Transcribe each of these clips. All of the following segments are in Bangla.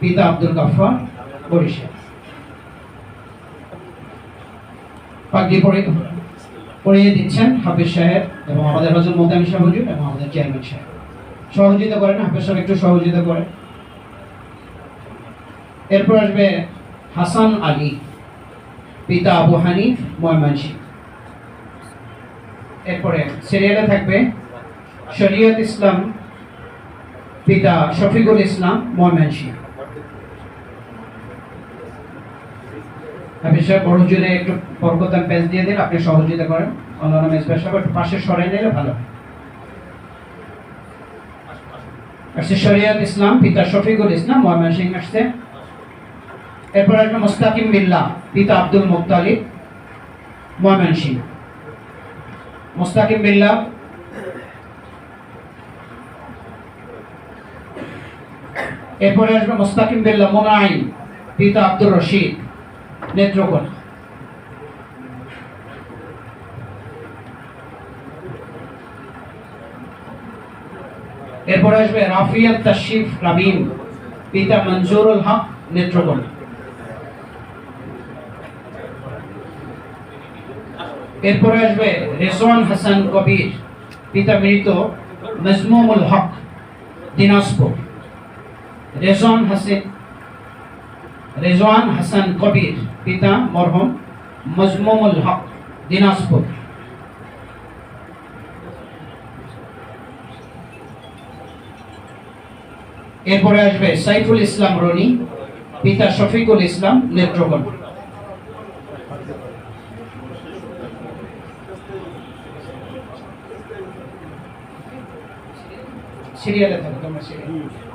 পিতা আব্দুল গাফফার, বরিশাল। পরিয়ে দিচ্ছেন হাফিজ সাহেব এবং আমাদের মোতামি এবং আমাদের চেয়ারম্যান সাহেব। সহযোগিতা করেন, হাফিজ সাহেব একটু সহযোগিতা করেন। এরপর আসবে হাসান আলী, পিতা আবু হানিফ, ময়মনসিংহ। এরপরে সিরিয়ালে থাকবে শরীয়ত ইসলাম পিতা শফিকুল ইসলাম ময়মনসিংহ বড় একটু পেজ দিয়ে দিন, আপনি সহযোগিতা করেন। অন্যান্য মেজবার সাহেব একটু পাশে নিলে ভালো আসছে শরিয়ত ইসলাম, পিতা শফিকুল ইসলাম ময়মনসিংহ আসছে। এরপর আসবে মুস্তাকিম বিল্লাহ পিতা আব্দুল মুক্তালিব ময়মনসিংহ মুস্তাকিম বিল্লাহ এরপরে আসবে মুস্তাকিম বিল্লাহ মোনাইন পিতা আব্দুর রশিদ, নেত্রকোনা। এরপরে আসবে রাফিয়াত তাশরিফ রাবিম পিতা মনজুরুল হক, নেত্রকোনা। এরপরে আসবে রেজওয়ান হাসান কবির, পিতা মৃত মজমুমুল হক, দিনাজপুর। রেজওয়ান হাসান রেজওয়ান হাসান কবির, পিতা মরহুম মজমুমুল হক, দিনাজপুর। এরপরে আসবে সাইফুল ইসলাম রনি, পিতা শফিকুল ইসলাম নেত্রকোনা। সিরিয়ালে থাকো, তোমরা সিরিয়াল।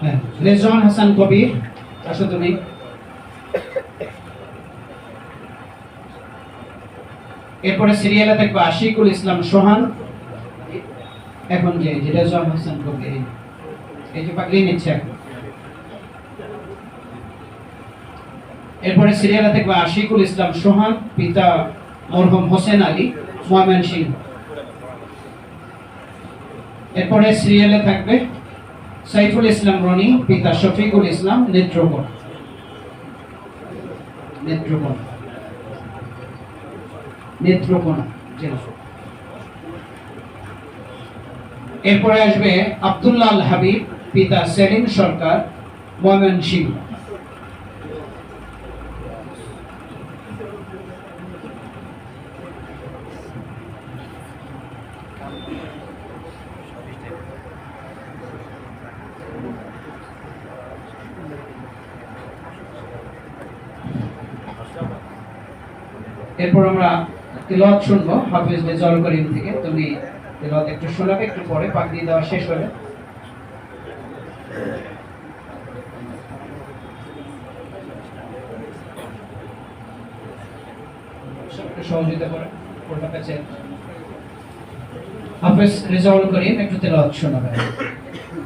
হ্যাঁ, রেজওয়ান হাসান কবির আসো তুমি। এরপরে সিরিয়ালে থাকবে আশিকুল ইসলাম সোহান। এখন যে রেজওয়ান হাসান কবির এই- যে পাগড়ি নিচ্ছে এখন। এরপরে সিরিয়ালে থাকবে আশিকুল ইসলাম সোহান, পিতা মরহুম হোসেন আলী ময়মনসিংহ এরপরে সিরিয়ালে থাকবে সাইফুল ইসলাম রনি, পিতা শফিকুল ইসলাম জেলা। এরপরে আসবে আব্দুল্লাহ হাবিব, পিতা সেলিম সরকার ময়মনসিংহ এরপর আমরা তিলত শুনব, হাফিজ রেজাউল করিম থেকে। তুমি তিলত একটু শোনাবে, একটু পরে পাগড়ি দেওয়া শেষ হলে সহযোগিতা করে, কোনটা কাছে হাফিজ রেজাউল করিম একটু তেলাওয়াত শোনাবে